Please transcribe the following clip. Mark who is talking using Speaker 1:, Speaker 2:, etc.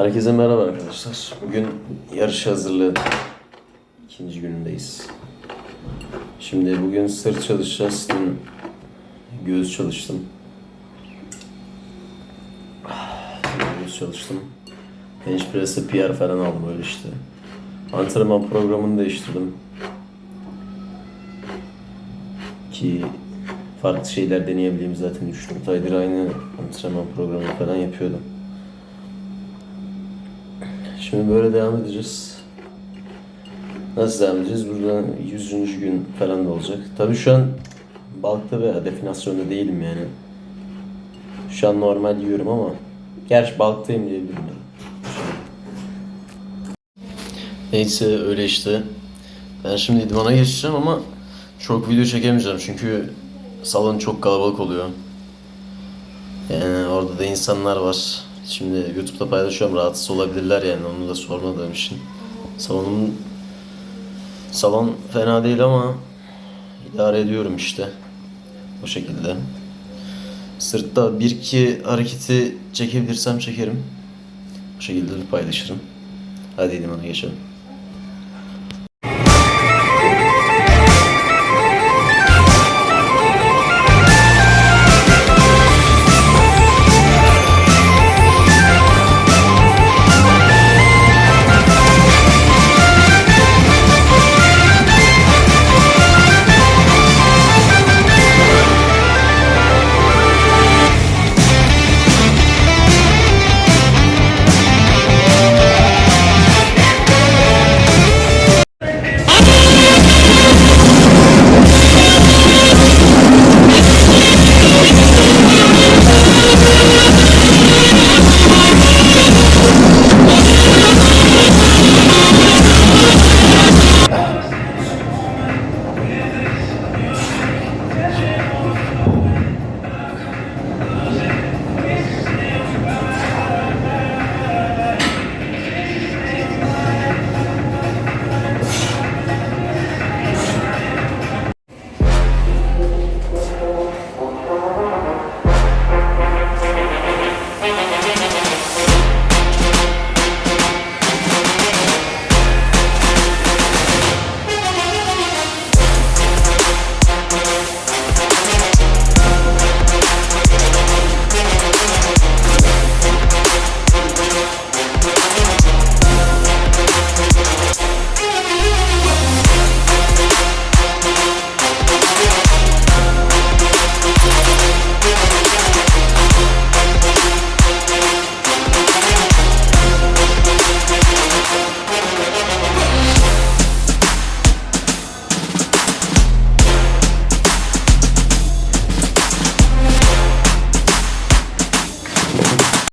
Speaker 1: Herkese merhaba arkadaşlar. Bugün yarış hazırlığı ikinci günündeyiz. Şimdi bugün sırt çalışacağız. Dün göğüs çalıştım. Göğüs çalıştım. Bench press'e PR falan aldım öyle işte. Antrenman programını değiştirdim. Ki farklı şeyler deneyebileyim zaten 3-4 aydır aynı antrenman programı falan yapıyordum. Şimdi böyle devam edeceğiz. Nasıl devam edeceğiz? Burada 100. gün falan da olacak. Tabii şu an balıkta veya definasyonda değilim yani. Şu an normal yiyorum ama gerçi balıktayım diyebilirim yani. Neyse öyle işte. Ben şimdi idmana geçeceğim ama çok video çekemeyeceğim çünkü salon çok kalabalık oluyor. Yani orada da insanlar var. Şimdi YouTube'da paylaşıyorum rahatsız olabilirler yani onu da sormadığım için. Salonum salon fena değil ama idare ediyorum işte. O şekilde. Sırtta bir iki hareketi çekebilirsem çekerim. O şekilde de paylaşırım. Hadi idmana geçelim.